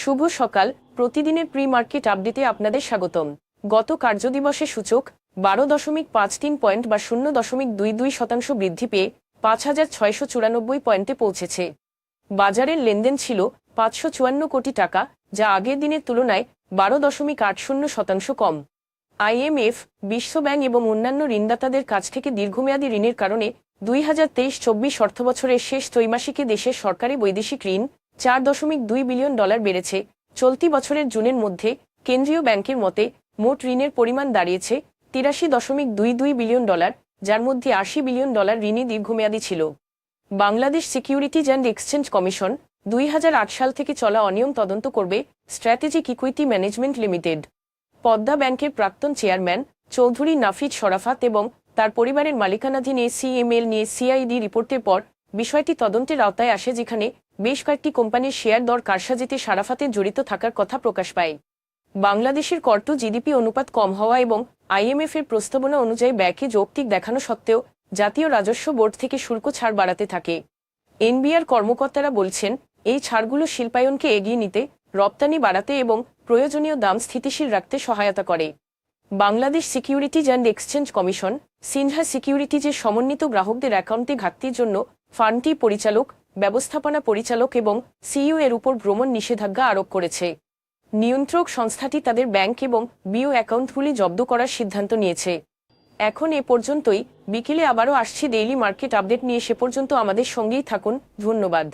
শুভ সকাল। প্রতিদিনের pre market আপডেটে আপনাদের স্বাগতম। গত কার্যদিবসে সূচক বারো দশমিক পাঁচ তিন পয়েন্ট বা শূন্য দশমিক দুই দুই শতাংশ বৃদ্ধি পেয়ে পাঁচ হাজার ছয়শো চুরানব্বই পয়েন্টে পৌঁছেছে। বাজারের লেনদেন ছিল পাঁচশো চুয়ান্ন কোটি টাকা, যা আগের দিনের তুলনায় বারো দশমিক আট শূন্য শতাংশ কম। আইএমএফ বিশ্বব্যাংক এবং অন্যান্য ঋণদাতাদের কাছ থেকে দীর্ঘমেয়াদী ঋণের কারণে দুই হাজার তেইশ চব্বিশ অর্থবছরের শেষ ত্রৈমাসিকে দেশের সরকারি বৈদেশিক ঋণ চার দশমিক দুই বিলিয়ন ডলার বেড়েছে। চলতি বছরের জুনের মধ্যে কেন্দ্রীয় ব্যাংকের মতে মোট ঋণের পরিমাণ দাঁড়িয়েছে তিরাশি দশমিক দুই দুই বিলিয়ন ডলার, যার মধ্যে আশি বিলিয়ন ডলার ঋণই দীর্ঘমেয়াদী ছিল। Bangladesh securities and exchange commission দুই হাজার আট সাল থেকে চলা অনিয়ম তদন্ত করবে strategic equity management limited. Padma ব্যাংকের প্রাক্তন চেয়ারম্যান চৌধুরী নাফিজ শরাফাত এবং তার পরিবারের মালিকানাধীন এসিএমএল নিয়ে সিআইডি রিপোর্টের পর বিষয়টি তদন্তের আওতায় আসে যেখানে বেশ কয়েকটি কোম্পানির শেয়ার দর কারসাজিতে সারাফাতে জড়িত থাকার কথা প্রকাশ পায়। বাংলাদেশের কর্ট জিডিপি অনুপাত কম হওয়া এবং আইএমএফ এর প্রস্তাবনা অনুযায়ী ব্যয়কে যৌক্তিক দেখানো সত্ত্বেও জাতীয় রাজস্ব বোর্ড থেকে শুল্ক ছাড় বাড়াতে থাকে। এনবিআর কর্মকর্তারা বলছেন, এই ছাড়গুলো শিল্পায়নকে এগিয়ে নিতে, রপ্তানি বাড়াতে এবং প্রয়োজনীয় দাম স্থিতিশীল রাখতে সহায়তা করে। Bangladesh securities and exchange commission, Sinha সিকিউরিটিজের সমন্বিত গ্রাহকদের অ্যাকাউন্টে ঘাটতির জন্য ফান্ডটি পরিচালক, ব্যবস্থাপনা পরিচালক এবং সিইউ এর উপর ভ্রমণ নিষেধাজ্ঞা আরোপ করেছে। নিয়ন্ত্রক সংস্থাটি তাদের ব্যাংক এবং বিও অ্যাকাউন্টগুলি জব্দ করার সিদ্ধান্ত নিয়েছে। এখন এ পর্যন্তই। বিকেলে আবারও আসছি ডেইলি মার্কেট আপডেট নিয়ে। সে পর্যন্ত আমাদের সঙ্গেই থাকুন। ধন্যবাদ।